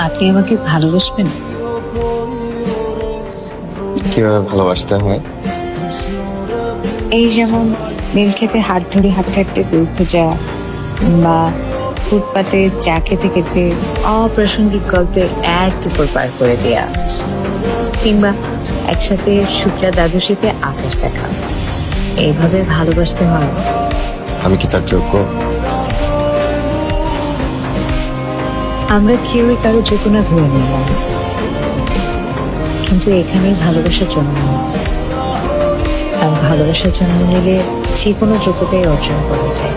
আপনি আমাকে ভালোবাসবেন? কীভাবে ভালোবাসতে হয়? এই যেমন নীল খেতে হাত ধরে হাঁটতে বই খোঁজা বা ফুটপাতে চা খেতে খেতে অপ্রাসঙ্গিক গল্পে এক দুপুর পার করে দেয়া কিংবা একসাথে শুক্লা দ্বাদশীতে আকাশ দেখা। এইভাবে ভালোবাসতে হয়। আমি কি তার যোগ্য? আমরা কেউই কারও চেতনা ধরে নিলাম কিন্তু এখানেই ভালোবাসার জন্ম। আর ভালোবাসার জন্ম নিলে যে কোনো যোগ্যতাই অর্জন করা যায়